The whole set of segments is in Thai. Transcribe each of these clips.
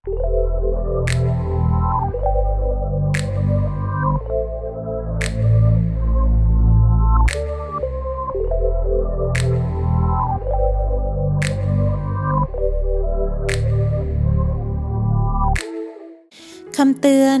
คำเตือน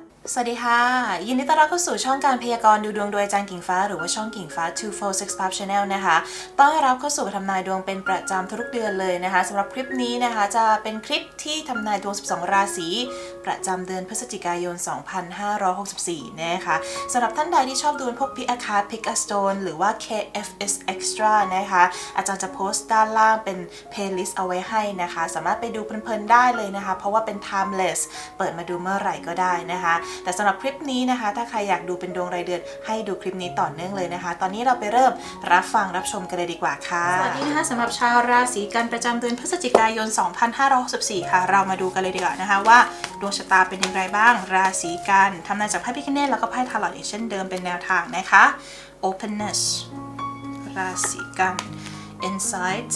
สวัสดีค่ะ ยินดีต้อนรับเข้าสู่ช่องการพยากรณ์ดูดวงโดยอาจารย์กิ่งฟ้า หรือว่าช่องกิ่งฟ้า 246 Pub Channel นะคะต้อนรับเข้าสู่ทำนายดวงเป็นประจำทุกเดือนเลยนะคะสำหรับคลิปนี้นะคะ จะเป็นคลิปที่ทำนายดวง 12 ราศีประจำเดือนพฤศจิกายน 2564 นะคะสำหรับท่านใดที่ชอบดูพวกพิกอาคาพิกอสโตนหรือว่า KFS Extra นะคะ อาจารย์จะโพสต์ด้านล่างเป็น playlist เอาไว้ให้นะคะ สามารถไปดูเพลินๆได้เลยนะคะ เพราะว่าเป็น timeless เปิดมาดูเมื่อไหร่ก็ได้นะคะ แต่สำหรับคลิปนี้นะคะ ถ้าใครอยากดูเป็นดวงรายเดือนให้ดูคลิปนี้ต่อเนื่องเลยนะคะ ตอนนี้เราไปเริ่มรับฟังรับชมกันเลยดีกว่าค่ะ สวัสดีนะคะสำหรับชาวราศีกันประจำเดือนพฤศจิกายน 2564 ค่ะ เรามาดูกันเลยดีกว่านะคะว่าดวงชะตาเป็นอย่างไรบ้าง ราศีกันทำนายจากไพ่พิคเนตแล้วก็ไพ่ทาร์ลอตเช่นเดิมเป็นแนวทางนะคะ openness ราศีกัน insight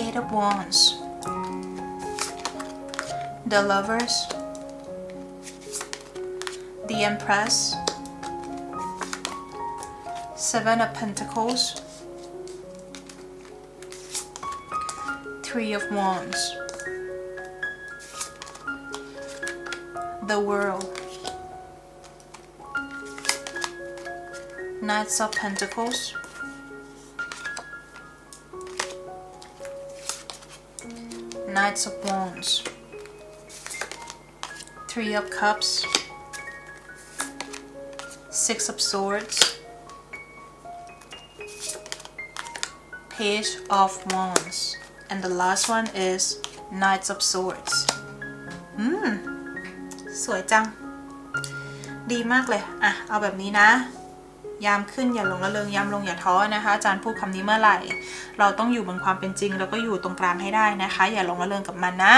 Eight of Wands, the Lovers, Empress, Seven of Pentacles, Three of Wands, the World, Knights of Pentacles. Knights of Wands, Three of Cups, Six of Swords, Page of Wands, and the last one is Knights of Swords. อืม สวยจัง ดีมากเลย อะ เอาแบบนี้นะ ยามขึ้นอย่าหลงละเริงยามลงอย่าท้อนะคะ อาจารย์พูดคำนี้เมื่อไหร่ เราต้องอยู่บนความเป็นจริง แล้วก็อยู่ตรงกลางให้ได้นะคะ อย่าหลงละเริงกับมันนะ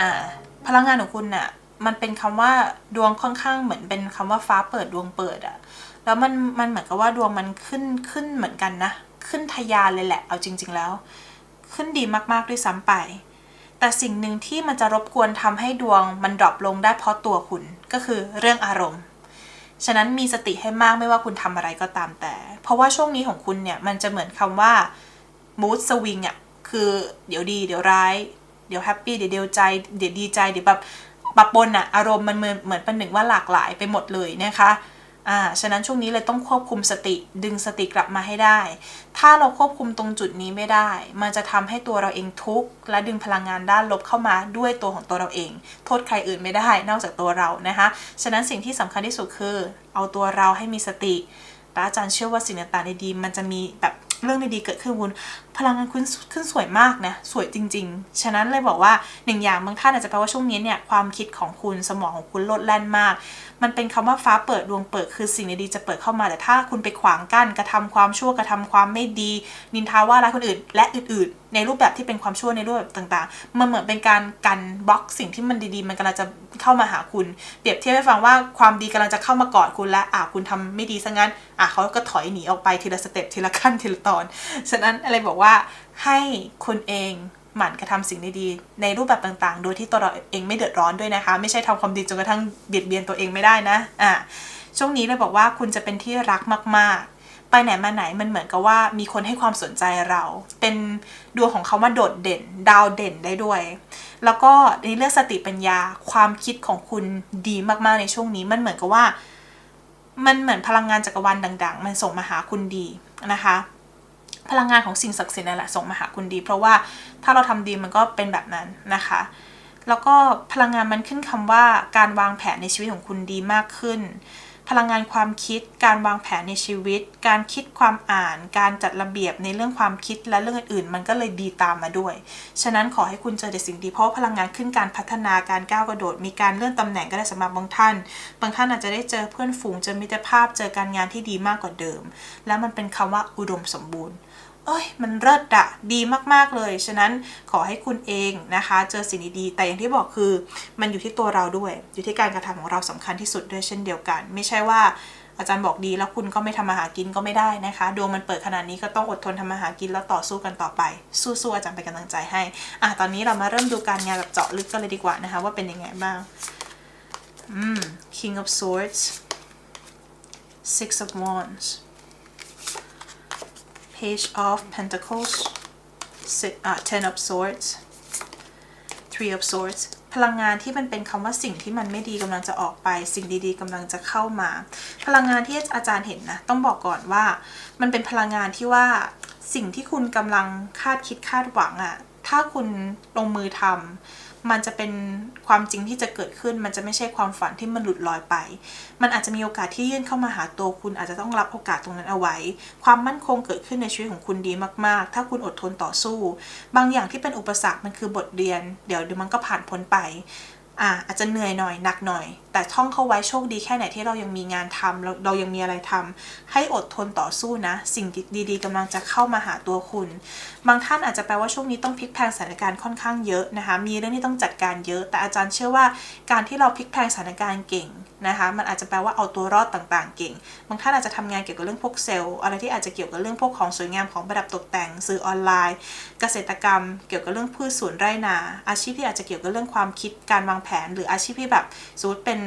อ่า พลังงานของคุณน่ะ มันเป็นคำว่าดวงค่อนข้างเหมือนเป็นคำว่าฟ้าเปิดดวงเปิดอะแล้วมันมันเหมือนกับว่าดวงมันขึ้นขึ้นเหมือนกันนะ ขึ้นทะยานเลยแหละ เอาจริง ๆ แล้ว ขึ้นดีมากๆด้วยซ้ำไป แต่สิ่งหนึ่งที่มันจะรบกวนทำให้ดวงมันดรอปลงได้เพราะตัวคุณก็คือเรื่องอารมณ์ ฉะนั้นมีสติให้มากไม่ว่าคุณทำอะไรก็ตามแต่ เพราะว่าช่วงนี้ของคุณเนี่ยมันจะเหมือนคำว่า mood swing อะคือเดี๋ยวดี เดี๋ยวร้าย เดี๋ยวแฮปปี้เดี๋ยวเดียวใจ เดี๋ยวดีใจเดี๋ยวแบบ ปะปนอะอารมณ์มันเหมือนเหมือนเป็นหนึ่งว่าหลากหลายไปหมดเลยนะคะอ่าฉะนั้นช่วงนี้เลยต้องควบคุมสติดึงสติกลับมาให้ได้ ถ้าเราควบคุมตรงจุดนี้ไม่ได้ มันจะทำให้ตัวเราเองทุกข์และดึงพลังงานด้านลบเข้ามาด้วยตัวของตัวเราเอง โทษใครอื่นไม่ได้นอกจากตัวเรานะคะ ฉะนั้นสิ่งที่สำคัญที่สุดคือ เอาตัวเราให้มีสติและอาจารย์เชื่อว่าสิ่งต่างๆดีๆมันจะมีแบบ เรื่องดีๆเกิดขึ้นคุณพลังงานคุณขึ้นสวยมากนะสวยจริง ๆ ฉะนั้นเลยบอกว่าหนึ่งอย่างบางท่านอาจจะแปลว่าช่วงนี้เนี่ยความคิดของคุณสมองของคุณลดแล่นมาก มันเป็นคำว่าฟ้าเปิดดวงเปิดคือสิ่งดีๆจะเปิดเข้ามาแต่ถ้าคุณไปขวางกั้นกระทำความชั่วกระทำความไม่ดี นินทาว่าร้ายคนอื่น และอื่น ๆ ในรูปแบบที่เป็นความชั่วในรูปแบบต่างๆ มันเหมือนเป็นการกันบล็อกสิ่งที่มันดีๆ มันกำลังจะเข้ามาหาคุณ เปรียบเทียบให้ฟังว่าความดีกำลังจะเข้ามากอดคุณและอะคุณทำไม่ดีซะงั้นอะเขาก็ถอยหนีออกไปทีละสเต็ปทีละขั้นทีละตอน ฉะนั้นอะไรบอกว่าให้คุณเองหมั่นกระทำสิ่งดีๆในรูปแบบต่างๆ โดยที่ตัวเราเองไม่เดือดร้อนด้วยนะคะ ไม่ใช่ทำความดีจนกระทั่งเบียดเบียนตัวเองไม่ได้นะอะช่วงนี้เลยบอกว่าคุณจะเป็นที่รักมาก ๆ ไปไหนมาไหนมันเหมือนกับว่ามีคนให้ความสนใจเรา เป็นดวงของเขาว่าโดดเด่น ดาวเด่นได้ด้วย แล้วก็ในเรื่องสติปัญญาความคิดของคุณดีมากๆในช่วงนี้มันเหมือนกับว่า มันเหมือนพลังงานจักรวาลดัง ๆ มันส่งมาหาคุณดีนะคะ พลังงานของสิ่งศักดิ์สิทธิ์นั่นแหละส่งมาหาคุณดี เพราะว่าถ้าเราทำดีมันก็เป็นแบบนั้นนะคะ แล้วก็พลังงานมันขึ้นคำว่าการวางแผนในชีวิตของคุณดีมากขึ้น พลังงานความคิด การวางแผนในชีวิต การคิดความอ่าน การจัดระเบียบในเรื่องความคิดและเรื่องอื่นๆ มันก็เลยดีตามมาด้วย ฉะนั้นขอให้คุณเจอแต่สิ่งดีเพราะพลังงานขึ้นการพัฒนาการก้าวกระโดด มีการเลื่อนตำแหน่งก็ได้สำหรับบางท่าน บางท่านอาจจะได้เจอเพื่อนฝูงเจอมิตรภาพเจอการงานที่ดีมากกว่าเดิม และมันเป็นคำว่าอุดมสมบูรณ์ เอ้ย มันเลิศอะดีมากๆเลย ฉะนั้นขอให้คุณเองนะคะ เจอสิ่งดีๆ แต่อย่างที่บอกคือ มันอยู่ที่ตัวเราด้วย อยู่ที่การกระทำของเราสำคัญที่สุดด้วยเช่นเดียวกัน ไม่ใช่ว่าอาจารย์บอกดีแล้วคุณก็ไม่ทำมาหากินก็ไม่ได้นะคะดวงมันเปิดขนาดนี้ก็ต้องอดทนทำมาหากินแล้วต่อสู้กันต่อไป สู้ๆอาจารย์เป็นกำลังใจให้อะตอนนี้เรามาเริ่มดูการงานแบบเจาะลึกกันเลยดีกว่านะคะ ว่าเป็นยังไงบ้างอืม King of Swords Six of Wands Page of Pentacles Six, uh, Ten of Swords Three of Swords พลังงานที่มันเป็นคำว่าสิ่งที่มันไม่ดีกำลังจะออกไป สิ่งดีๆกำลังจะเข้ามา พลังงานที่อาจารย์เห็นนะ ต้องบอกก่อนว่า มันเป็นพลังงานที่ว่าสิ่งที่คุณกำลังคาดคิดคาดหวังอะถ้าคุณลงมือทำ มันจะเป็นความจริงที่จะเกิดขึ้น มันจะไม่ใช่ความฝันที่มันหลุดลอยไป มันอาจจะมีโอกาสที่ยื่นเข้ามาหาตัวคุณอาจจะต้องรับโอกาสตรงนั้นเอาไว้ ความมั่นคงเกิดขึ้นในชีวิตของคุณดีมากๆ ถ้าคุณอดทนต่อสู้ บางอย่างที่เป็นอุปสรรคมันคือบทเรียน เดี๋ยวเดี๋ยวมันก็ผ่านพ้นไป อ่าอาจจะเหนื่อยหน่อยหนักหน่อย แต่ท่องเข้าไว้โชคดีแค่ไหนที่เรายังมีงานทำเราเรายังมีอะไรทำให้อดทนต่อสู้นะ สิ่งดีๆกำลังจะเข้ามาหาตัวคุณ บางท่านอาจจะแปลว่าช่วงนี้ต้องพลิกแพลงสถานการณ์ค่อนข้างเยอะนะคะ มีเรื่องที่ต้องจัดการเยอะ แต่อาจารย์เชื่อว่าการที่เราพลิกแพลงสถานการณ์เก่งนะคะ มันอาจจะแปลว่าเอาตัวรอดต่างๆ เก่ง บางท่านอาจจะทำงานเกี่ยวกับเรื่องพวกเซลล์อะไรที่อาจจะเกี่ยวกับเรื่องพวกของสวยงามของประดับตกแต่งสื่อออนไลน์ เกษตรกรรม เกี่ยวกับเรื่องพืชสวนไร่นา อาชีพที่อาจจะเกี่ยวกับเรื่องความคิดการวางแผน หรืออาชีพที่แบบสมมติเป็น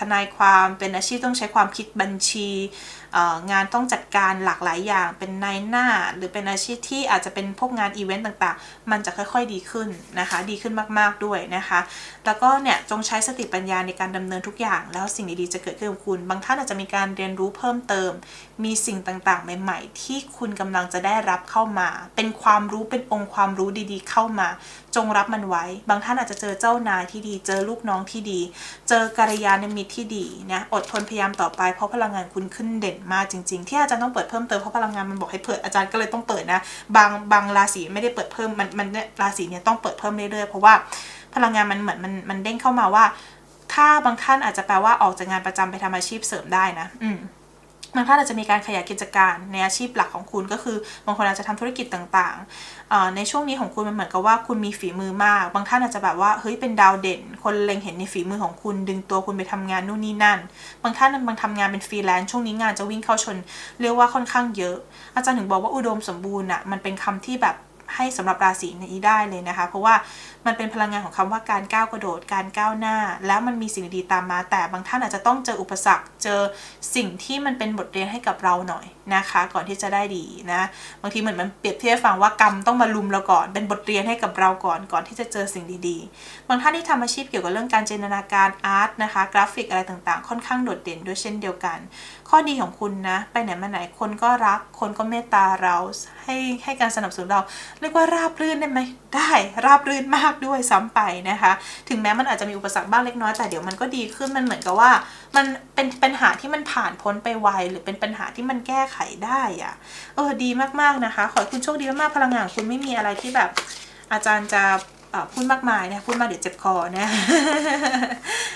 ทนายความเป็นอาชีพต้องใช้ความคิดบัญชีงานต้องจัดการหลากหลายอย่าง เป็นนายหน้า หรือเป็นอาชีพที่อาจจะเป็นพวกงานอีเวนต์ต่างๆ มันจะค่อยๆดีขึ้นนะคะ ดีขึ้นมากๆด้วยนะคะ แล้วก็เนี่ยจงใช้สติปัญญาในการดำเนินทุกอย่าง แล้วสิ่งดีๆจะเกิดขึ้นกับคุณ บางท่านอาจจะมีการเรียนรู้เพิ่มเติม มีสิ่งต่างๆ ใหม่ๆ ที่คุณกำลังจะได้รับเข้ามา เป็นความรู้เป็นองค์ความรู้ดีๆ เข้ามา จงรับมันไว้ บางท่านอาจจะเจอเจ้านายที่ดี เจอลูกน้องที่ดี เจอกัลยาณมิตรที่ดีนะ อดทนพยายามต่อไป เพราะพลังงานคุณขึ้นเด่นมากจริง ๆ ที่อาจารย์ต้องเปิดเพิ่มเติมเพราะพลังงานมันบอกให้เปิดอาจารย์ก็เลยต้องเปิดนะ บางบางราศีไม่ได้เปิดเพิ่มมันมันราศีเนี่ยต้องเปิดเพิ่มเรื่อยๆเพราะว่าพลังงานมันเหมือนมันมันเด้งเข้ามาว่า ถ้าบางท่านอาจจะแปลว่าออกจากงานประจำไปทำอาชีพเสริมได้นะ อืม บางท่านอาจจะมีการขยายกิจการในอาชีพหลักของคุณก็คือบางคนอาจจะทำธุรกิจต่างๆ ในช่วงนี้ของคุณมันเหมือนกับว่าคุณมีฝีมือมาก บางท่านอาจจะแบบว่าเฮ้ยเป็นดาวเด่น คนเล็งเห็นในฝีมือของคุณดึงตัวคุณไปทำงานนู่นนี่นั่น บางท่านบางทำงานเป็นฟรีแลนซ์ช่วงนี้งานจะวิ่งเข้าชน เรียกว่าค่อนข้างเยอะ อาจารย์ถึงบอกว่าอุดมสมบูรณ์อะมันเป็นคำที่แบบให้สำหรับราศีนี้ได้เลยนะคะ เพราะว่า มันเป็นพลังงานของคำว่าการก้าวกระโดด การก้าวหน้า แล้วมันมีสิ่งดีๆตามมา แต่บางท่านอาจจะต้องเจออุปสรรค เจอสิ่งที่มันเป็นบทเรียนให้กับเราหน่อยนะคะ ก่อนที่จะได้ดีนะ บางทีเหมือนมันเปรียบเทียบฟังว่ากรรมต้องมาลุมเราก่อน เป็นบทเรียนให้กับเราก่อน ก่อนที่จะเจอสิ่งดีๆ บางท่านที่ทำอาชีพเกี่ยวกับเรื่องการจินตนาการอาร์ตนะคะ กราฟิกอะไรต่างๆ ค่อนข้างโดดเด่นด้วยเช่นเดียวกัน ข้อดีของคุณนะไปไหนมาไหนคนก็รัก คนก็เมตตาเราให้ให้การสนับสนุนเรา เรียกว่าราบรื่นได้ไหมได้ราบรื่นมากด้วยซ้ำไปนะคะ ถึงแม้มันอาจจะมีอุปสรรคบ้างเล็กน้อยแต่เดี๋ยวมันก็ดีขึ้นมันเหมือนกับว่า มันเป็นปัญหาที่มันผ่านพ้นไปไวหรือเป็นปัญหาที่มันแก้ไขได้อะเออดีมากๆนะคะ ขอให้คุณโชคดีมากๆพลังงานคุณไม่มีอะไรที่แบบอาจารย์จะพูดมากมายนะพูดมาเดี๋ยวเจ็บคอนะ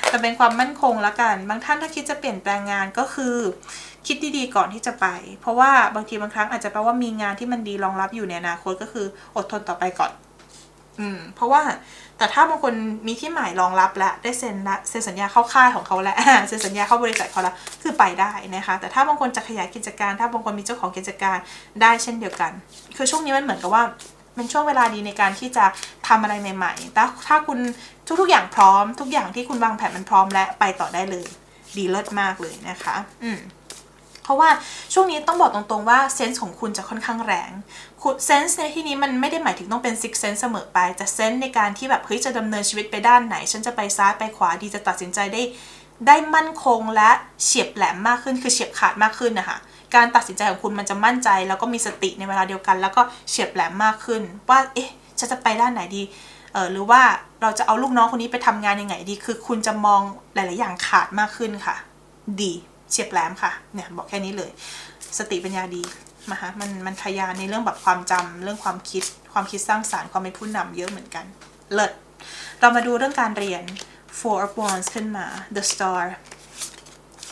แต่เป็นความมั่นคงละกัน บางท่านถ้าคิดจะเปลี่ยนแปลงงานก็คือ คิดดีๆก่อนที่จะไป เพราะว่าบางทีบางครั้งอาจจะแปลว่ามีงานที่มันดีรองรับอยู่ในอนาคตก็คืออดทนต่อไปก่อน อืม เพราะว่าแต่ถ้าบางคนมีที่หมายรองรับแล้วได้เซ็นละเซ็นสัญญาเข้าค่ายของเขาแล้วเซ็นสัญญาเข้าบริษัทเขาแล้วคือไปได้นะคะ แต่ถ้าบางคนจะขยายกิจการ ถ้าบางคนมีเจ้าของกิจการได้เช่นเดียวกัน คือช่วงนี้มันเหมือนกับว่าเป็นช่วงเวลาดีในการที่จะทำอะไรใหม่ๆแต่ถ้าคุณทุกๆอย่างพร้อม ทุกอย่างที่คุณวางแผนมันพร้อมและไปต่อได้เลย ดีเลิศมากเลยนะคะ อืมเพราะว่าช่วงนี้ต้องบอกตรงๆว่าเซนส์ของคุณจะค่อนข้างแรง เซนส์ในที่นี้มันไม่ได้หมายถึงต้องเป็นซิกเซนส์เสมอไปแต่เซนส์ในการที่แบบเฮ้ยจะดำเนินชีวิตไปด้านไหน ฉันจะไปซ้ายไปขวาดีจะตัดสินใจได้ได้มั่นคงและเฉียบแหลมมากขึ้นคือเฉียบขาดมากขึ้นนะคะการตัดสินใจของคุณมันจะมั่นใจ แล้วก็มีสติในเวลาเดียวกัน แล้วก็เฉียบแหลมมากขึ้น ว่าเอ๊ะฉันจะไปด้านไหนดีเออหรือว่าเราจะเอาลูกน้องคนนี้ไปทำงานยังไงดี คือคุณจะมองหลาย ๆ อย่างขาดมากขึ้นค่ะ ดีเฉียบแหลมค่ะเนี่ยบอกแค่นี้เลย สติปัญญาดี นะคะมันมันทยานในเรื่องแบบความจำเรื่องความคิด ความคิดสร้างสารรค์ความเป็นผู้นำเยอะเหมือนกัน เลิศเรามาดูเรื่องการเรียน four of wands ขึ้นมา the star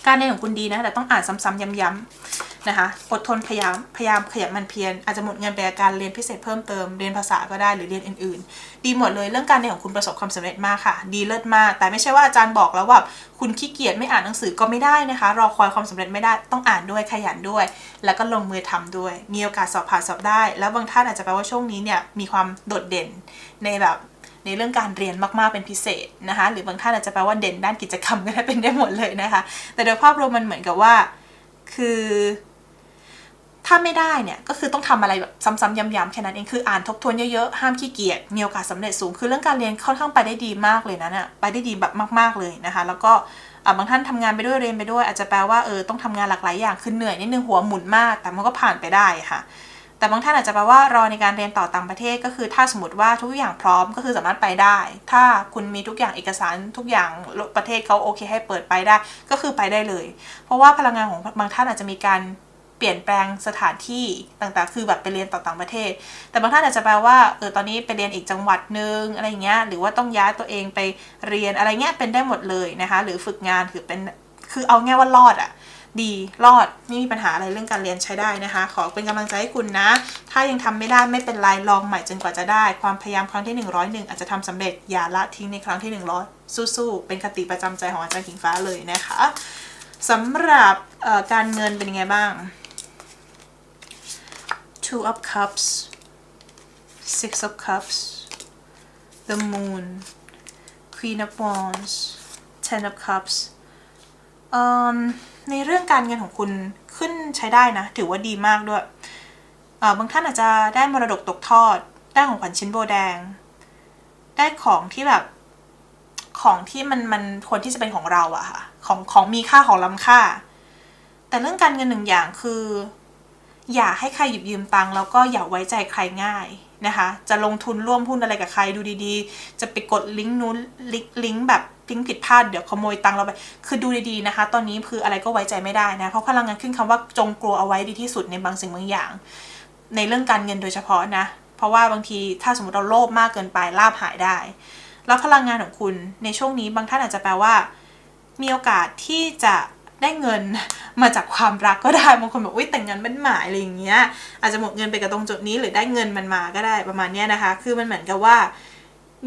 การเรียนของคุณดีนะ แต่ต้องอ่านซ้ำๆย้ำๆ นะคะ อดทนพยายามพยายามขยันมันเพียรอาจจะหมดเงินไปกับการเรียนพิเศษเพิ่มเติมเรียนภาษาก็ได้หรือเรียนอื่น ๆ ดีหมดเลยเรื่องการเรียนของคุณประสบความสำเร็จมากค่ะ ดีเลิศมาก แต่ไม่ใช่ว่าอาจารย์บอกแล้วว่าคุณขี้เกียจไม่อ่านหนังสือก็ไม่ได้นะคะ รอคอยความสำเร็จไม่ได้ต้องอ่านด้วยขยันด้วย แล้วก็ลงมือทำด้วย มีโอกาสสอบผ่านสอบได้ แล้วบางท่านอาจจะแปลว่าช่วงนี้เนี่ยมีความโดดเด่นในแบบในเรื่องการเรียนมากๆเป็นพิเศษนะคะ หรือบางท่านอาจจะแปลว่าเด่นด้านกิจกรรมก็ได้เป็นได้หมดเลยนะคะ แต่โดยภาพรวมมันเหมือนกับว่า คือ ถ้าไม่ได้เนี่ยก็คือต้องทำอะไรแบบซ้ำๆย้ำๆแค่นั้นเองคืออ่านทบทวนเยอะๆห้ามขี้เกียจมีโอกาสสำเร็จสูงคือเรื่องการเรียนค่อนข้างไปได้ดีมากเลยนะเนี่ยไปได้ดีแบบมาก ๆเลยนะคะ แล้วก็บางท่านทำงานไปด้วยเรียนไปด้วย อาจจะแปลว่าเออต้องทำงานหลากหลายอย่างคือเหนื่อยนิดนึงหัวหมุนมาก แต่มันก็ผ่านไปได้ค่ะ แต่บางท่านอาจจะแปลว่ารอในการเรียนต่อต่างประเทศ ก็คือถ้าสมมติว่าทุกอย่างพร้อมก็คือสามารถไปได้ ถ้าคุณมีทุกอย่างเอกสารทุกอย่างประเทศเขาโอเคให้เปิดไปได้ ก็คือไปได้เลย เพราะว่าพลังงานของบางท่านอาจจะมีการ เปลี่ยนแปลงสถานที่ต่างๆ คือแบบไปเรียนต่อต่างประเทศ แต่บางท่านอาจจะแปลว่าเออตอนนี้ไปเรียนอีกจังหวัดนึงอะไรเงี้ยหรือว่าต้องย้ายตัวเองไปเรียนอะไรเงี้ยเป็นได้หมดเลยนะคะหรือฝึกงานคือเป็นคือเอาง่ายว่ารอดอะดีรอดไม่มีปัญหาอะไรเรื่องการเรียนใช้ได้นะคะ ขอเป็นกำลังใจให้คุณนะ ถ้ายังทำไม่ได้ไม่เป็นไรลองใหม่จนกว่าจะได้ ความพยายามครั้งที่ 101 อาจจะทำสำเร็จอย่าละทิ้งในครั้งที่ 100 สู้ๆเป็นคติประจำใจของอาจารย์ขิงฟ้าเลยนะคะสำหรับการเงินเป็นยังไงบ้าง Two of Cups Six of Cups The Moon Queen of Wands Ten of Cups ในเรื่องการเงินของคุณขึ้นใช้ได้นะ ถือว่าดีมากด้วย บางท่านอาจจะได้มรดกตกทอด ได้ของขวัญชิ้นโบแดง ได้ของที่แบบ ของที่มันมันควรที่จะเป็นของเราอะค่ะ ของของมีค่าของล้ำค่า แต่เรื่องการเงินหนึ่งอย่างคือ อย่าให้ใครหยิบยืมตังค์แล้วก็อย่าไว้ใจใครง่ายนะคะ จะลงทุนร่วมหุ้นอะไรกับใครดูดีๆ จะไปกดลิงก์นู้นลิงก์ลิงก์แบบลิงก์ผิดพลาดเดี๋ยวขโมยตังค์เราไป คือดูดีๆนะคะ ตอนนี้คืออะไรก็ไว้ใจไม่ได้นะ เพราะพลังงานขึ้นคำว่าจงกลัวเอาไว้ดีที่สุดในบางสิ่งบางอย่าง ในเรื่องการเงินโดยเฉพาะนะ เพราะว่าบางทีถ้าสมมติเราโลภมากเกินไปลาบหายได้ แล้วพลังงานของคุณในช่วงนี้บางท่านอาจจะแปลว่า มีโอกาสที่จะ ได้เงินมาจากความรักก็ได้บางคนบอกอุ้ยแต่งงานเป็นหมายอะไรอย่างเงี้ยอาจจะหมดเงินไปกับตรงจุดนี้หรือได้เงินมันมาก็ได้ประมาณเนี้ยนะคะ คือมันเหมือนกับว่า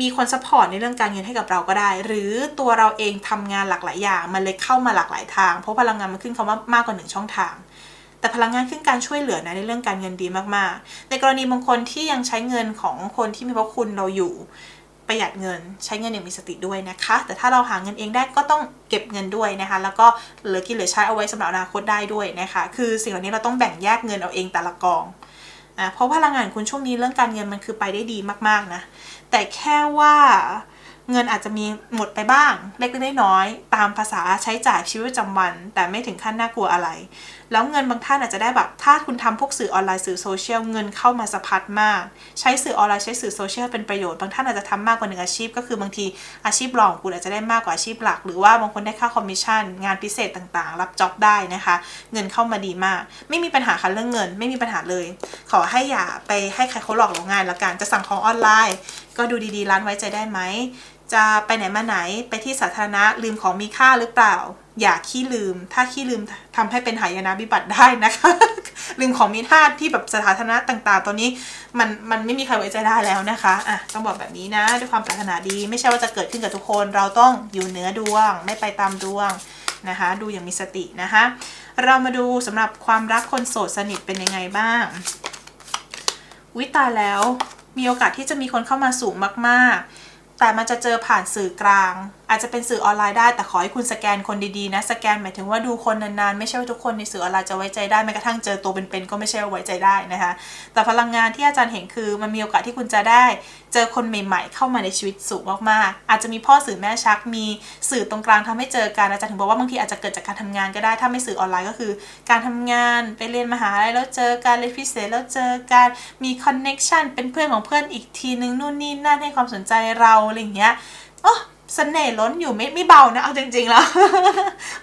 มีคนซัพพอร์ตในเรื่องการเงินให้กับเราก็ได้ หรือตัวเราเองทำงานหลากหลายอย่าง มันเลยเข้ามาหลากหลายทาง เพราะพลังงานมันขึ้นคำว่ามากกว่าหนึ่งช่องทาง แต่พลังงานขึ้นการช่วยเหลือนะในเรื่องการเงินดีมากๆ ในกรณีบางคนที่ยังใช้เงินของคนที่มีพระคุณเราอยู่ ประหยัดเงินใช้เงินอย่างมีสติด้วยนะคะ แต่ถ้าเราหาเงินเองได้ก็ต้องเก็บเงินด้วยนะคะ แล้วก็เหลือกินเหลือใช้เอาไว้สำหรับอนาคตได้ด้วยนะคะ คือสิ่งเหล่านี้เราต้องแบ่งแยกเงินเอาเองแต่ละกองอะเพราะพลังงานคุณช่วงนี้เรื่องการเงินมันคือไปได้ดีมากๆนะแต่แค่ว่า เงินอาจจะมีหมดไปบ้าง เล็กๆน้อยๆตามภาษาใช้จ่ายชีวิตประจำวัน แต่ไม่ถึงขั้นน่ากลัวอะไร แล้วเงินบางท่านอาจจะได้แบบถ้าคุณทำพวกสื่อออนไลน์สื่อโซเชียลเงินเข้ามาสะพัดมาก ใช้สื่อออนไลน์ใช้สื่อโซเชียลเป็นประโยชน์บางท่านอาจจะทำมากกว่าหนึ่งอาชีพ ก็คือบางทีอาชีพรองของคุณอาจจะได้มากกว่าอาชีพหลัก หรือว่าบางคนได้ค่าคอมมิชชั่นงานพิเศษต่างๆ รับจ็อบได้นะคะ เงินเข้ามาดีมาก ไม่มีปัญหาค่ะเรื่องเงิน ไม่มีปัญหาเลย ขอให้อย่าไปให้ใครเขาหลอกเราง่ายละกันจะสั่งของออนไลน์ก็ดูดีๆ ร้านไว้ใจได้ไหม จะไปไหนมาไหนไปที่สาธารณะลืมของมีค่าหรือเปล่า อย่าขี้ลืม ถ้าขี้ลืมทำให้เป็นหายนะวิบัติได้นะคะ ลืมของมีค่าที่แบบสาธารณะต่างๆตัวนี้มันมันไม่มีใครไว้ใจได้แล้วนะคะอะต้องบอกแบบนี้นะ ด้วยความปรารถนาดี ไม่ใช่ว่าจะเกิดขึ้นกับทุกคน เราต้องอยู่เหนือดวง ไม่ไปตามดวงนะคะ ดูอย่างมีสตินะคะ เรามาดูสำหรับความรักคนโสดสนิทเป็นยังไงบ้างวิตาแล้ว มีโอกาสที่จะมีคนเข้ามาสูงมาก ๆ แต่มันจะเจอผ่านสื่อกลาง อาจจะเป็นสื่อออนไลน์ได้แต่ขอให้คุณสแกนคนดีๆนะ สแกนหมายถึงว่าดูคนนานๆ ไม่ใช่ว่าทุกคนในสื่อออนไลน์จะไว้ใจได้แม้กระทั่งเจอตัวเป็นๆก็ไม่ใช่ว่าไว้ใจได้นะคะ แต่พลังงานที่อาจารย์เห็นคือมันมีโอกาสที่คุณจะได้ เจอคนใหม่ๆ เข้ามาในชีวิตสูงมากๆอาจจะมีพ่อสื่อแม่ชักมีสื่อตรงกลางทำให้เจอกันอาจารย์ถึงบอกว่าบางทีอาจจะเกิดจากการทำงานก็ได้ถ้าไม่สื่อออนไลน์ก็คือ การทำงานไปเรียนมหาลัยแล้วเจอการเรียนพิเศษแล้วเจอกันมีคอนเน็ชันเป็นเพื่อนของเพื่อนอีกทีนึงนู่นนี่นั่นให้ความสนใจเราอะไรอย่างเงี้ยโอ้ สน่ห์ล้นอยู่ไม่ไม่เบานะเอาจริง ๆ แล้ว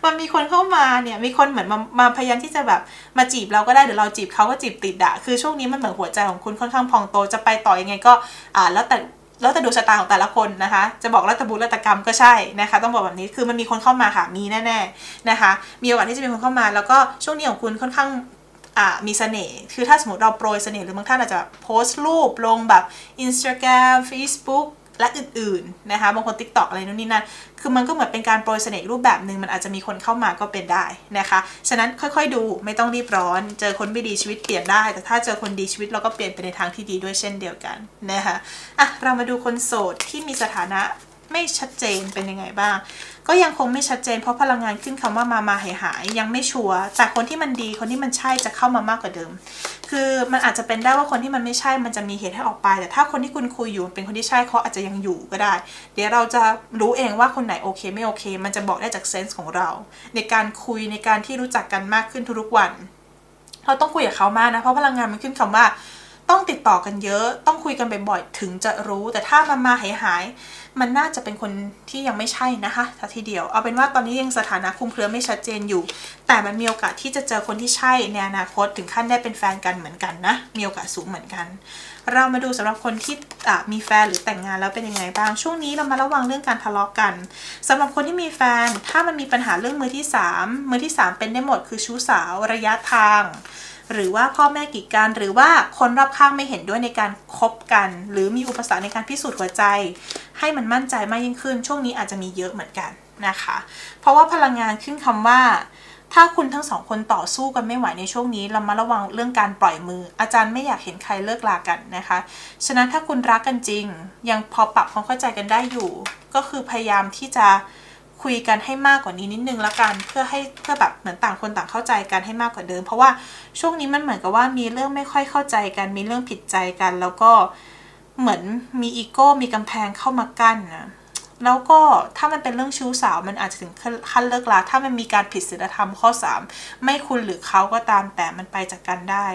มันมีคนเข้ามาเนี่ย มีคนเหมือนมามาพยายามที่จะแบบมาจีบเราก็ได้หรือเราจีบเขาก็จีบติดอะคือช่วงนี้มันเหมือนหัวใจของคุณค่อนข้างพองโตจะไปต่อยังไงก็อ่าแล้วแต่แล้วแต่ดูชะตาของแต่ละคนนะคะ จะบอกรัตบุญรัตกรรมก็ใช่นะคะ ต้องบอกแบบนี้คือมันมีคนเข้ามาค่ะมีแน่ๆนะคะ มีโอกาสที่จะมีคนเข้ามา แล้วก็ช่วงนี้ของคุณค่อนข้างอ่ามีเสน่ห์ คือถ้าสมมติเราโปรยเสน่ห์หรือบางท่านอาจจะโพสต์รูปลงแบบ Instagram Facebook และอื่นๆนะคะบางคน t ิ k t o k อะไรนู่นนี่นั่นคือมันก็เหมือนเป็นการโปรยเสน่ห์รูปแบบหนึ่งมันอาจจะมีคนเข้ามาก็เป็นได้นะคะฉะนั้นค่อยๆดูไม่ต้องรีบร้อน เจอคนไม่ดีชีวิตเปลี่ยนได้ แต่ถ้าเจอคนดีชีวิตเราก็เปลี่ยนไปในทางที่ดีด้วยเช่นเดียวกันนะคะอะเรามาดูคนโสดที่มีสถานะ ไม่ชัดเจนเป็นยังไงบ้าง ก็ยังคงไม่ชัดเจนเพราะพลังงานขึ้นคำว่ามามาหายหายยังไม่ชัวร์แต่คนที่มันดีคนที่มันใช่จะเข้ามามากกว่าเดิม คือมันอาจจะเป็นได้ว่าคนที่มันไม่ใช่มันจะมีเหตุให้ออกไป แต่ถ้าคนที่คุณคุยอยู่เป็นคนที่ใช่เขาอาจจะยังอยู่ก็ได้ เดี๋ยวเราจะรู้เองว่าคนไหนโอเคไม่โอเค มันจะบอกได้จากเซนส์ของเรา ในการคุยในการที่รู้จักกันมากขึ้นทุกๆวัน เราต้องคุยกับเขามากนะเพราะพลังงานมันขึ้นคำว่าต้องติดต่อกันเยอะ ต้องคุยกันบ่อยๆ ถึงจะรู้ แต่ถ้ามันมาหายหาย มันน่าจะเป็นคนที่ยังไม่ใช่นะคะทัทีเดียว เอาเป็นว่าตอนนี้ยังสถานะคุมเครือไม่ชัดเจนอยู่ แต่มันมีโอกาสที่จะเจอคนที่ใช่ในอนาคตถึงขั้นได้เป็นแฟนกันเหมือนกันนะ มีโอกาสสูงเหมือนกัน เรามาดูสำหรับคนที่มีแฟนหรือแต่งงานแล้วเป็นยังไงบ้าง ช่วงนี้เรามาระวังเรื่องการทะเลาะกันสำหรับคนที่มีแฟน ถ้ามันมีปัญหาเรื่องมือที่สามมือที่สามเป็นได้หมดคือชู้สาวระยะทาง หรือว่าพ่อแม่กีดกันหรือว่าคนรอบข้างไม่เห็นด้วยในการคบกัน หรือมีอุปสรรคในการพิสูจน์หัวใจ ให้มันมั่นใจมากยิ่งขึ้น ช่วงนี้อาจจะมีเยอะเหมือนกันนะคะ เพราะว่าพลังงานขึ้นคำว่า ถ้าคุณทั้งสองคนต่อสู้กันไม่ไหวในช่วงนี้เรามาระวังเรื่องการปล่อยมือ อาจารย์ไม่อยากเห็นใครเลิกลากันนะคะ ฉะนั้นถ้าคุณรักกันจริง ยังพอปรับความเข้าใจกันได้อยู่ ก็คือพยายามที่จะ คุยกันให้มากกว่านี้นิดนึงละกันเพื่อให้เพื่อแบบเหมือนต่างคนต่างเข้าใจกันให้มากกว่าเดิม เพราะว่าช่วงนี้มันเหมือนกับว่ามีเรื่องไม่ค่อยเข้าใจกัน มีเรื่องผิดใจกัน แล้วก็เหมือนมีอีโก้มีกำแพงเข้ามากั้นนะ แล้วก็ถ้ามันเป็นเรื่องชู้สาวมันอาจจะถึงขั้นเลิกลาถ้ามันมีการผิดศีลธรรมข้อ 3 ไม่คุณหรือเขาก็ตามแต่มันไปจากกันได้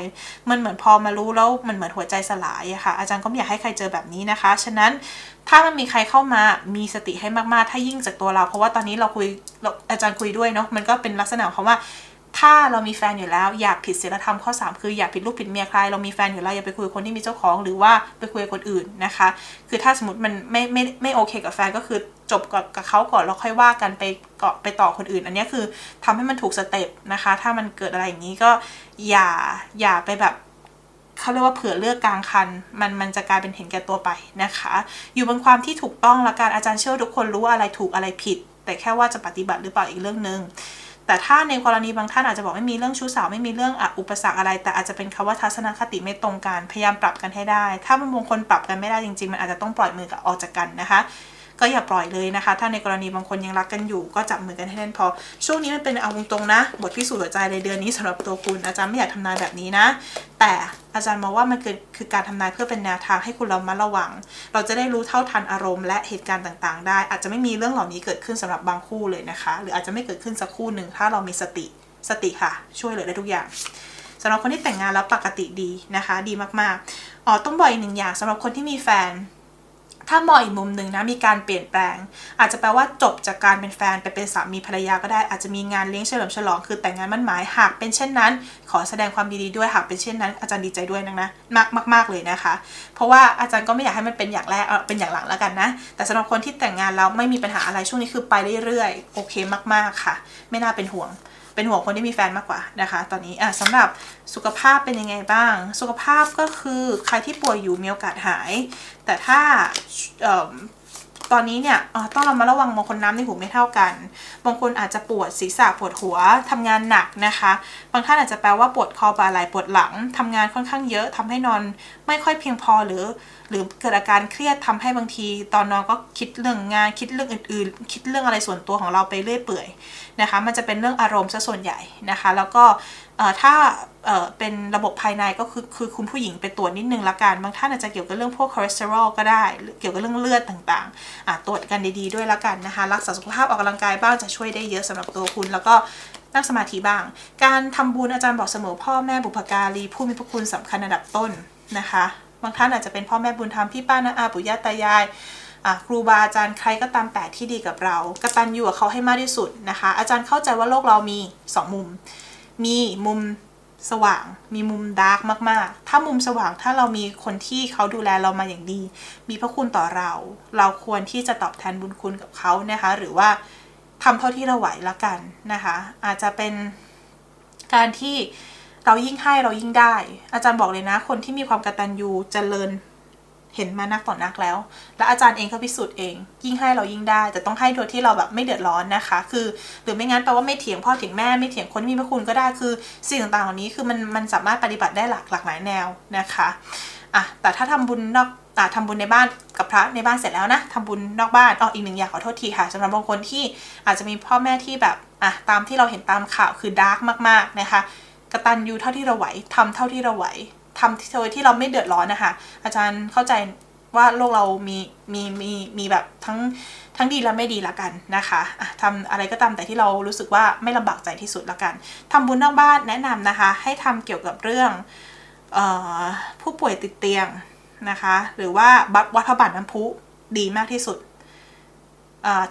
มันเหมือนพอมารู้แล้วมันเหมือนหัวใจสลายอะค่ะ อาจารย์ก็ไม่อยากให้ใครเจอแบบนี้นะคะ ฉะนั้นถ้ามันมีใครเข้ามามีสติให้มากๆ ถ้ายิ่งจากตัวเรา เพราะว่าตอนนี้เราคุยอาจารย์คุยด้วยเนาะมันก็เป็นลักษณะของคำว่า ถ้าเรามีแฟนอยู่แล้วอยากผิดศีลธรรมข้อ 3 คืออยากผิดลูกผิดเมียใคร เรามีแฟนอยู่แล้วอย่าไปคุยกับคนที่มีเจ้าของหรือว่าไปคุยกับคนอื่นนะคะ คือถ้าสมมติมันไม่ไม่ไม่โอเคกับแฟนก็คือจบกับกับเขาก่อนแล้วค่อยว่ากันไปเกาะไปต่อคนอื่น อันนี้คือทำให้มันถูกสเต็ปนะคะ ถ้ามันเกิดอะไรอย่างนี้ก็อย่าอย่าไปแบบเขาเรียกว่าเผื่อเลือกกลางคัน มันมันจะกลายเป็นเห็นแก่ตัวไปนะคะ อยู่บนความที่ถูกต้องละกันอาจารย์เชื่อทุกคนรู้ว่าอะไรถูกอะไรผิด แต่แค่ว่าจะปฏิบัติหรือเปล่าอีกเรื่องหนึ่ง แต่ถ้าในกรณีบางท่านอาจจะบอกไม่มีเรื่องชู้สาวไม่มีเรื่องอุปสรรคอะไร แต่อาจจะเป็นคำว่าทัศนคติไม่ตรงกันพยายามปรับกันให้ได้ ถ้ามันบางคนปรับกันไม่ได้จริงๆ มันอาจจะต้องปล่อยมือกับออกจากกันนะคะ ก็อย่าปล่อยเลยนะคะ ถ้าในกรณีบางคนยังรักกันอยู่ ก็จับมือกันให้แน่นพอ ช่วงนี้มันเป็นเอาตรงๆนะ บทพิสูจน์หัวใจในเดือนนี้สำหรับตัวคุณ อาจารย์ไม่อยากทำนายแบบนี้นะ แต่อาจารย์มองว่ามันคือคือการทำนายเพื่อเป็นแนวทางให้คุณเรามาระวัง เราจะได้รู้เท่าทันอารมณ์และเหตุการณ์ต่างๆ ได้ อาจจะไม่มีเรื่องเหล่านี้เกิดขึ้นสำหรับบางคู่เลยนะคะ หรืออาจจะไม่เกิดขึ้นสักคู่หนึ่งถ้าเรามีสติสติค่ะ ช่วยเหลือได้ทุกอย่างสำหรับคนที่แต่งงานแล้วปกติดีนะคะ ดีมากๆอ๋อต้องบอกอีกหนึ่งอย่างสำหรับคนที่มีแฟน ถ้ามองอีกมุมหนึ่งนะมีการเปลี่ยนแปลง อาจจะแปลว่าจบจากการเป็นแฟนไปเป็นสามีภรรยาก็ได้อาจจะมีงานเลี้ยงเฉลิมฉลองคือแต่งงานมั่นหมายหากเป็นเช่นนั้น ขอแสดงความยินดีด้วยหากเป็นเช่นนั้น อาจารย์ดีใจด้วยนะนะมากมากๆเลยนะคะ เพราะว่าอาจารย์ก็ไม่อยากให้มันเป็นอย่างแรกเออเป็นอย่างหลังแล้วกันนะ แต่สำหรับคนที่แต่งงานแล้วไม่มีปัญหาอะไรช่วงนี้คือไปเรื่อยๆโอเคมากๆค่ะ ไม่น่าเป็นห่วง เป็นห่วงคนที่มีแฟนมากกว่านะคะ ตอนนี้อะสำหรับสุขภาพเป็นยังไงบ้าง สุขภาพก็คือใครที่ป่วยอยู่มีโอกาสหาย แต่ถ้า ตอนนี้เนี่ยต้องเรามาระวังบางคนน้ำในหูไม่เท่ากัน บางคนอาจจะปวดศีรษะปวดหัวทำงานหนักนะคะ บางท่านอาจจะแปลว่าปวดคอบ่าไหล่ปวดหลังทำงานค่อนข้างเยอะทำให้นอนไม่ค่อยเพียงพอหรือ หรือเกิดอาการเครียดทำให้บางที ตอนนอนก็คิดเรื่องงานคิดเรื่องอื่น ๆ คิดเรื่องอะไรส่วนตัวของเราไปเรื่อยเปื่อยนะคะ มันจะเป็นเรื่องอารมณ์ซะส่วนใหญ่นะคะ แล้วก็ถ้าเป็นระบบภายในก็คือคือคุณผู้หญิงไปตรวจนิดนึงละกัน บางท่านอาจจะเกี่ยวกับเรื่องพวกคอเลสเตอรอลก็ได้ เกี่ยวกับเรื่องเลือดต่างๆ ตรวจกันดีๆด้วยละกันนะคะ รักษาสุขภาพออกกำลังกายบ้างจะช่วยได้เยอะสำหรับตัวคุณ แล้วก็นั่งสมาธิบ้าง การทำบุญอาจารย์บอกเสมอพ่อแม่บุพการีผู้มีพระคุณสำคัญอันดับต้นนะคะ บางท่านอาจจะเป็นพ่อแม่บุญธรรมพี่ป้าน้าอาปู่ย่าตายายครูบาอาจารย์ใครก็ตามแต่ที่ดีกับเรากระตัญญูกับเขาให้มากที่สุดนะคะ อาจารย์เข้าใจว่าโลกเรามีสองมุม มีมุมสว่าง มีมุมดาร์กมาก ๆ ถ้ามุมสว่างถ้าเรามีคนที่เขาดูแลเรามาอย่างดี มีพระคุณต่อเรา เราควรที่จะตอบแทนบุญคุณกับเขานะคะ หรือว่าทำเท่าที่เราไหวละกันนะคะ อาจจะเป็นการที่เรายิ่งให้เรายิ่งได้ อาจารย์บอกเลยนะ คนที่มีความกตัญญูเจริญ เห็นมานักต่อนักแล้ว และอาจารย์เองก็พิสูจน์เอง ยิ่งให้เรายิ่งได้ แต่ต้องให้โดยที่เราแบบไม่เดือดร้อนนะคะ คือ หรือไม่งั้นแปลว่าไม่เถียงพ่อเถียงแม่ไม่เถียงคนที่มีพระคุณก็ได้คือ สิ่งต่างๆเหล่านี้คือมันมันสามารถปฏิบัติได้หลากหลากหลายแนวนะคะอะแต่ถ้าทำบุญนอกอะทำบุญในบ้านกับพระในบ้านเสร็จแล้วนะทำบุญนอกบ้านอ๋ออีกหนึ่งอย่างขอโทษทีค่ะสำหรับบางคนที่อาจจะมีพ่อแม่ที่แบบอะตามที่เราเห็นตามข่าวคือดาร์กมากๆนะคะกระตัญญูเท่าที่เราไหวทำเท่าที่เราไหว ทำโดยที่เราไม่เดือดร้อนนะคะ อาจารย์เข้าใจว่าโลกเรามีมีมีมีแบบทั้งทั้งดีและไม่ดีละกันนะคะะทำอะไรก็ตามแต่ที่เรารู้สึกว่าไม่ลำบากใจที่สุดละกันทำบุญนอกบ้านแนะนำนะคะ ให้ทำเกี่ยวกับเรื่องออผู้ป่วยติดเตียงนะคะ หรือว่าบัตรวัดพระบาทน้ำพุดีมากที่สุด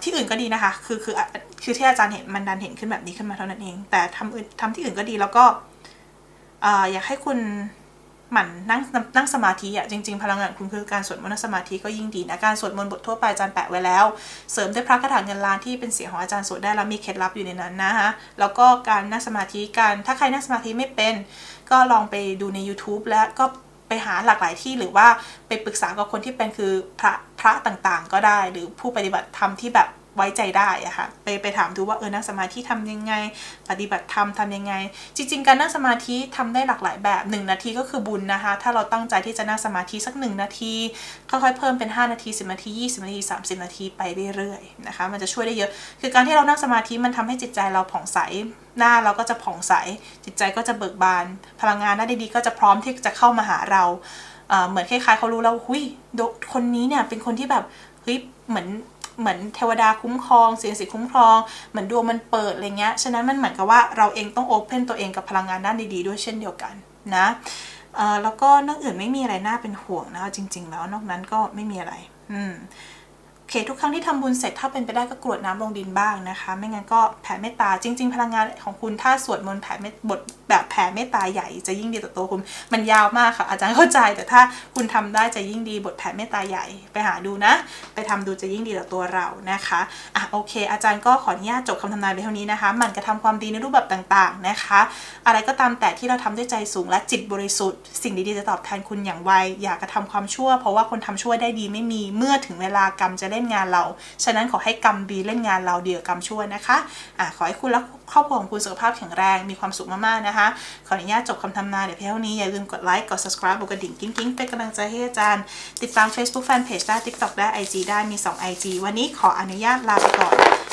ที่อื่นก็ดีนะคะ คือคือคือที่อาจารย์เห็นมันดันเห็นขึ้นแบบนี้ขึ้นมาเท่านั้นเอง แต่ทำอื่นทำที่อื่นก็ดีแล้วก็ออยากให้คุณ หมั่นนั่งนั่งสมาธิอะจริงๆ พลังงานคุณคือการสวดมนต์สมาธิก็ยิ่งดีนะการสวดมนต์บททั่วไปอาจารย์แปะไว้แล้ว เสริมด้วยพระคาถาเงินล้านที่เป็นเสียงของอาจารย์สวดได้แล้วมีเคล็ดลับอยู่ในนั้นนะคะแล้วก็การนั่งสมาธิการถ้าใครนั่งสมาธิไม่เป็น ก็ลองไปดูใน YouTube และก็ไปหาหลากหลายที่หรือว่าไปปรึกษากับคนที่เป็นคือพระพระต่างๆ ก็ได้ หรือผู้ปฏิบัติธรรมที่แบบ ไว้ใจได้อะค่ะไปไปถามดูว่าเออนั่งสมาธิทำยังไง ปฏิบัติธรรมทำยังไง จริง ๆ การนั่งสมาธิทำได้หลากหลายแบบ 1 นาทีก็คือบุญนะคะ ถ้าเราตั้งใจที่จะนั่งสมาธิสัก 1 นาทีค่อยๆเพิ่มเป็น 5 นาที 10 นาที 20 นาที 30 นาทีไปเรื่อยๆนะคะมันจะช่วยได้เยอะ คือการที่เรานั่งสมาธิมันทำให้จิตใจเราผ่องใสหน้าเราก็จะผ่องใส จิตใจก็จะเบิกบาน พลังงานด้าดีๆก็จะพร้อมที่จะเข้ามาหาเราเหมือนคล้ายๆเขารู้แล้วหุยคนนี้เนี่ยเป็นคนที่แบบเฮ้ยเหมือน เหมือนเทวดาคุ้มครองสิ่งสิทธิ์คุ้มครอง เหมือนดวงมันเปิดอะไรเงี้ย ฉะนั้นมันเหมือนกับว่าเราเองต้องโอเพนตัวเองกับพลังงานด้านดีๆ ด้วยเช่นเดียวกันนะแล้วก็นอกอื่นไม่มีอะไรน่าเป็นห่วงนะจริง ๆ แล้วนอกนั้นก็ไม่มีอะไร อืม เคทุกครั้งที่ทำบุญเสร็จถ้าเป็นไปได้ก็กรวดน้ำลงดินบ้างนะคะ ไม่งั้นก็แผ่เมตตาจริง ๆ พลังงานของคุณถ้าสวดมนต์แผ่เมตบทแบบแผ่เมตตาใหญ่จะยิ่งดีต่อตัวคุณ มันยาวมากค่ะ อาจารย์เข้าใจ แต่ถ้าคุณทำได้จะยิ่งดีบทแผ่เมตตาใหญ่ไปหาดูนะ ไปทำดูจะยิ่งดีต่อตัวเรานะคะอะโอเค อาจารย์ก็ขออนุญาตจบคำทำนายไปเท่านี้นะคะหมันกระทำความดีในรูปแบบต่างๆนะคะ อะไรก็ตามแต่ที่เราทำด้วยใจสูงและจิตบริสุทธิ์ สิ่งดีๆจะตอบแทนคุณอย่างไวอย่ากระทำความชั่ว เพราะว่าคนทำชั่วได้ดีไม่มีเมื่อถึงเวลากรรมจะเล่นงานเรา ฉะนั้นขอให้กรรมดีเล่นงานเราเดียวกรรมชั่วนะคะอะขอให้คุณและครอบครัวของคุณสุขภาพแข็งแรงมีความสุขมากๆนะคะ ขออนุญาตจบคำทำนายเดี๋ยวเพียงนี้อย่าลืมกดไลค์กด subscribe กดกระดิ่งกิ้งกิ้งเป็นกำลังใจให้อาจารย์ ติดตาม Facebook Fanpage ได้ TikTok ได้ IG ได้มี 2 IG วันนี้ขออนุญาตลาไปก่อน